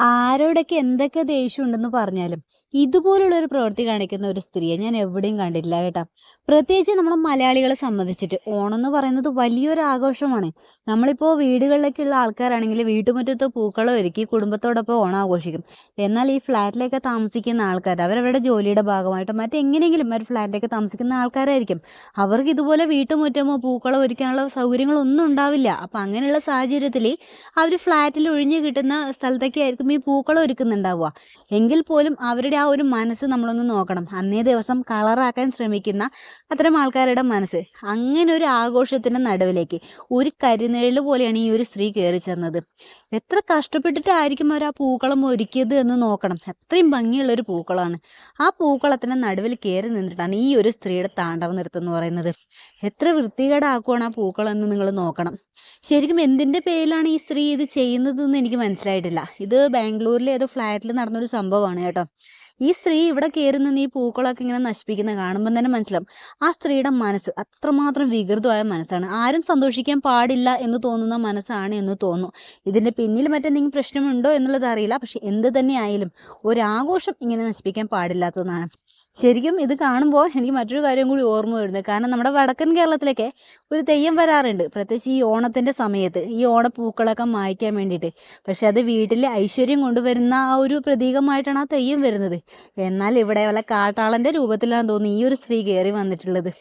ആരോടൊക്കെ എന്തൊക്കെ ദേഷ്യം ഉണ്ടെന്ന് പറഞ്ഞാലും ഇതുപോലുള്ള ഒരു പ്രവൃത്തി കാണിക്കുന്ന ഒരു സ്ത്രീയെ ഞാൻ എവിടെയും കണ്ടില്ല കേട്ടോ. പ്രത്യേകിച്ച് നമ്മളെ മലയാളികളെ സംബന്ധിച്ചിട്ട് ഓണം എന്ന് പറയുന്നത് വലിയൊരു ആഘോഷമാണ്. നമ്മളിപ്പോൾ വീടുകളിലേക്കുള്ള ആൾക്കാരാണെങ്കിൽ വീട്ടുമുറ്റത്ത് പൂക്കളം ഒരുക്കി കുടുംബത്തോടൊപ്പം ഓണം ആഘോഷിക്കും. എന്നാൽ ഈ ഫ്ലാറ്റിലൊക്കെ താമസിക്കുന്ന ആൾക്കാർ അവരവരുടെ ജോലിയുടെ ഭാഗമായിട്ട് മറ്റെങ്ങനെയെങ്കിലും ഒരു ഫ്ലാറ്റിലൊക്കെ താമസിക്കുന്ന ആൾക്കാരായിരിക്കും. അവർക്ക് ഇതുപോലെ വീട്ടുമുറ്റമോ പൂക്കളോ ഒരുക്കാനുള്ള സൗകര്യങ്ങളൊന്നും ഉണ്ടാവില്ല. അപ്പം അങ്ങനെയുള്ള സാഹചര്യത്തിൽ അവർ ഫ്ലാറ്റിൽ ഒഴിഞ്ഞു കിട്ടുന്ന സ്ഥലത്തൊക്കെ ആയിരിക്കും ഈ പൂക്കളം ഒരുക്കുന്നുണ്ടാവുക. എങ്കിൽ പോലും അവരുടെ ആ ഒരു മനസ്സ് നമ്മളൊന്ന് നോക്കണം. അന്നേ ദിവസം കളറാക്കാൻ ശ്രമിക്കുന്ന അത്തരം ആൾക്കാരുടെ മനസ്സ്. അങ്ങനെ ഒരു ആഘോഷത്തിന്റെ നടുവിലേക്ക് ഒരു കരിനിഴൽ പോലെയാണ് ഈ ഒരു സ്ത്രീ കയറി ചെന്നത്. എത്ര കഷ്ടപ്പെട്ടിട്ടായിരിക്കും അവർ ആ പൂക്കളം ഒരുക്കിയത് എന്ന് നോക്കണം. ഭംഗിയുള്ള ഒരു പൂക്കളമാണ് ആ പൂക്കളത്തിന്റെ നടുവിൽ കയറി നിന്നിട്ടാണ് ഈ ഒരു സ്ത്രീയുടെ താണ്ഡവ നൃത്തം എന്ന് പറയുന്നത്. എത്ര വൃത്തികേടാക്കുവാണ് ആ പൂക്കളം എന്ന് നിങ്ങൾ നോക്കണം. ശരിക്കും എന്തിന്റെ പേരിലാണ് ഈ സ്ത്രീ ഇത് ചെയ്യുന്നത് എന്ന് എനിക്ക് മനസ്സിലായിട്ടില്ല. ഇത് ബാംഗ്ലൂരിലെ ഏതോ ഫ്ലാറ്റിൽ നടന്നൊരു സംഭവമാണ് കേട്ടോ. ഈ സ്ത്രീ ഇവിടെ കയറി നിന്ന് ഈ പൂക്കളൊക്കെ ഇങ്ങനെ നശിപ്പിക്കുന്ന കാണുമ്പോൾ തന്നെ മനസ്സിലാവും. ആ സ്ത്രീയുടെ മനസ്സ് അത്രമാത്രം വികൃതമായ മനസ്സാണ്. ആരും സന്തോഷിക്കാൻ പാടില്ല എന്ന് തോന്നുന്ന മനസ്സാണ് എന്ന് തോന്നുന്നു ഇതിന്റെ പിന്നിൽ മറ്റെന്തെങ്കിലും പ്രശ്നമുണ്ടോ എന്നുള്ളത് അറിയില്ല. പക്ഷെ എന്ത് തന്നെ ആയാലും ഒരാഘോഷം ഇങ്ങനെ നശിപ്പിക്കാൻ പാടില്ലാത്തതാണ്. ശരിക്കും ഇത് കാണുമ്പോൾ എനിക്ക് മറ്റൊരു കാര്യം കൂടി ഓർമ്മ വരുന്നത്. കാരണം നമ്മുടെ വടക്കൻ കേരളത്തിലൊക്കെ ഒരു തെയ്യം വരാറുണ്ട്. പ്രത്യേകിച്ച് ഈ ഓണത്തിന്റെ സമയത്ത് ഈ ഓണപ്പൂക്കളൊക്കെ മായ്ക്കാൻ വേണ്ടിയിട്ട്. പക്ഷെ അത് വീട്ടിൽ ഐശ്വര്യം കൊണ്ടുവരുന്ന ആ ഒരു പ്രതീകമായിട്ടാണ് ആ തെയ്യം വരുന്നത്. എന്നാൽ ഇവിടെ വല്ല കാട്ടാളന്റെ രൂപത്തിലാണ് തോന്നുന്നു ഈ ഒരു സ്ത്രീ കയറി വന്നിട്ടുള്ളത്.